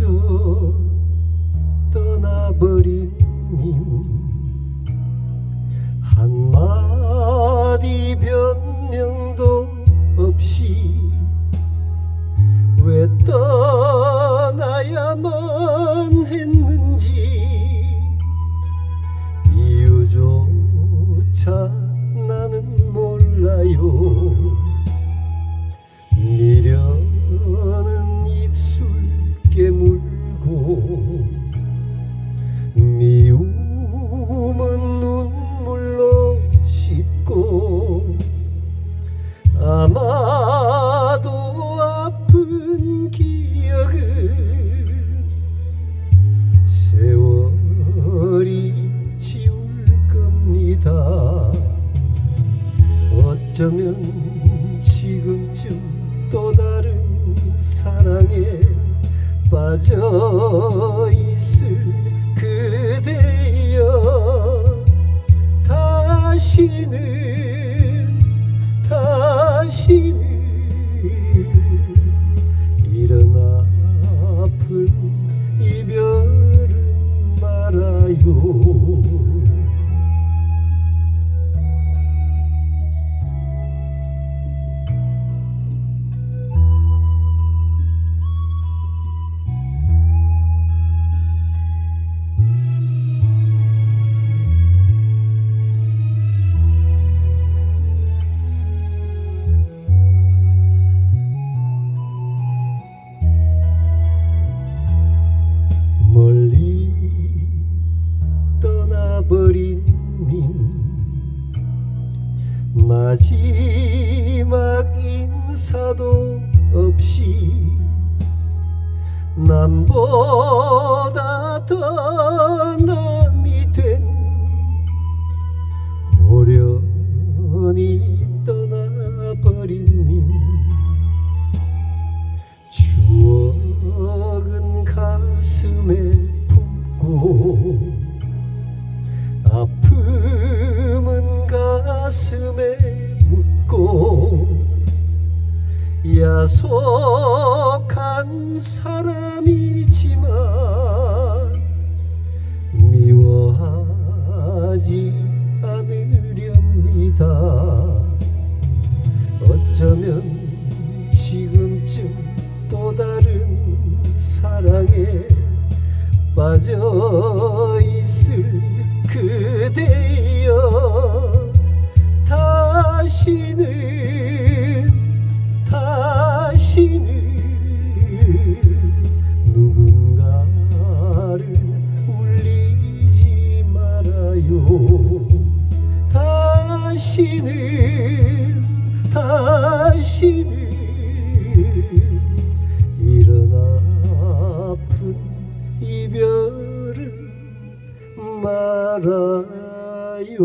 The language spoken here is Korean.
그저 떠나버린 님. 한마디 변명도 없이 왜 떠나야만 했는지 이유조차 나는 몰라요 지금쯤 또 다른 사랑에 빠져 있을 그대여. 다시는 다시는 이런 아픈 이별은 말아요 마지막 인사도 없이 남보다 더 야속한 사람이지만 미워하지 않으렵니다. 어쩌면 지금쯤 또 다른 사랑에 빠져 있을 그대여. 다시는 다시는 다시는 이런 아픈 이별은 말아요